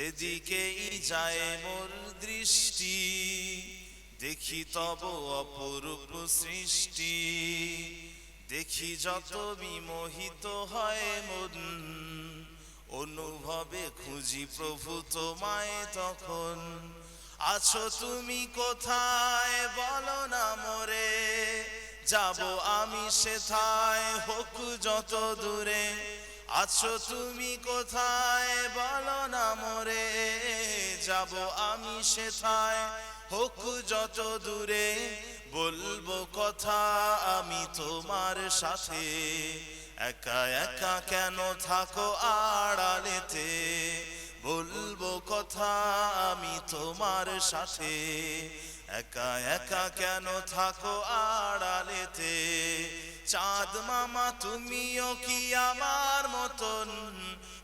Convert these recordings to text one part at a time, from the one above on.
সেদিকেই যায় মোর দৃষ্টি, দেখি তব অপরূপ সৃষ্টি। দেখি যত বিমোহিত হয় মন, অনুভবে খুঁজি প্রভু তোমায় তখন। আছো তুমি কোথায় বলো না মোরে, যাব আমি সেথায়, হোক যত দূরে। আছো তুমি কোথায়? বলো না মোরে, যাব আমি সেথায়। হোক যত দূরে, বলব কথা আমি তোমার সাথে। একা একা কেন থাকো আড়ালেতে? বলব কথা আমি তোমার সাথে। একা একা কেন থাকো আড়ালেতে? চাঁদ মামা, তুমিও কি আমার মতন?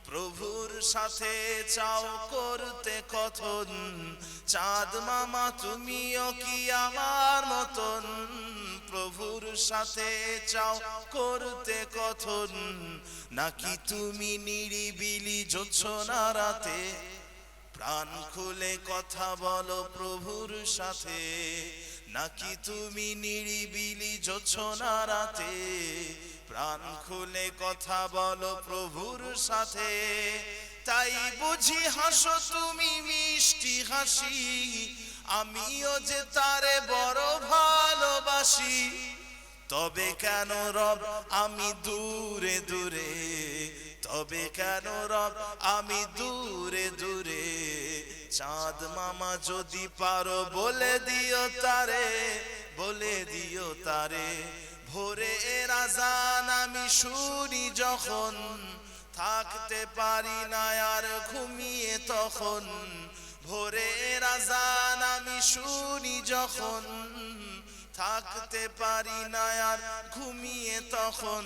প্রভুর সাথে চাও করতে কথন। চাঁদ মামা, তুমিও কি আমার মতন? প্রভুর সাথে চাও করতে কথন। নাকি তুমি নিরিবিলি জোছনা রাতে? প্রাণ খুলে কথা বলো প্রভুর সাথে। নাকি তুমি নিরিবিলি জোছনা রাতে? প্রাণ খুলে কথা বলো প্রভুর সাথে। তাই বুঝি হাসো তুমি মিষ্টি হাসি। আমিও যে তারে বড় ভালোবাসি। তবে কেন রব, আমি দূরে দূরে? তবে কেন রব, আমি দূরে দূরে? চাঁদ মামা যদি পারো বলে দিও তারে, বলে দিও তারে। ভোরে রাজান আমি শুনি যখন, থাকতে পারি না আর ঘুমিয়ে তখন। ভোরে রাজান আমি শুনি যখন, থাকতে পারি না আর ঘুমিয়ে তখন।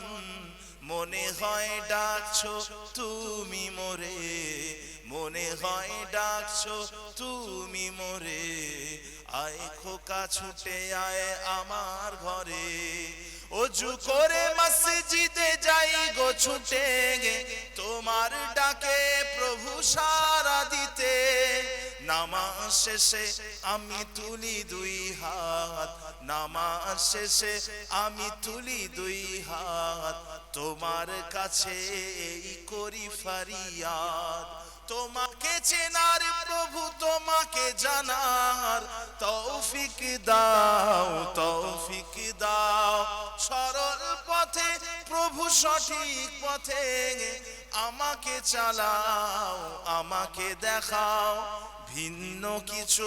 মনে হয় ডাকছো তুমি মোরে। মনে হয় ডাকছো তুমি মোরে। আয় খোকা, ছুটে আয় আমার ঘরে। অজু করে মসজিদে যাই গো, ছুটে গে। তোমার ডাকে প্রভু সারা দিতে। নামাজ শেষে আমি তুলি দুই হাত। নামাজ শেষে আমি তুলি দুই হাত। তোমার কাছে এই করি ফারিয়াদ। তোমাকে চেনার, প্রভু তোমাকে জানার। তৌফিক দাও তৌফিক দাও। সরল পথে, প্রভু সঠিক পথে আমাকে চালাও, আমাকে দেখাও। ভিন্ন কিছু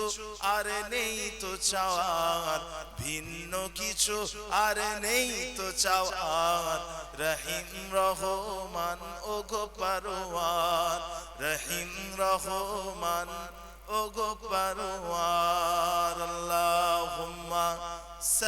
আর নেই তো চাওয়ার। ভিন্ন কিছু আর নেই তো চাওয়ার। রহিম রহমান ও গো পারোয়ার রহিম রহমান ওগো পারোয়ার আল্লাহুম্মা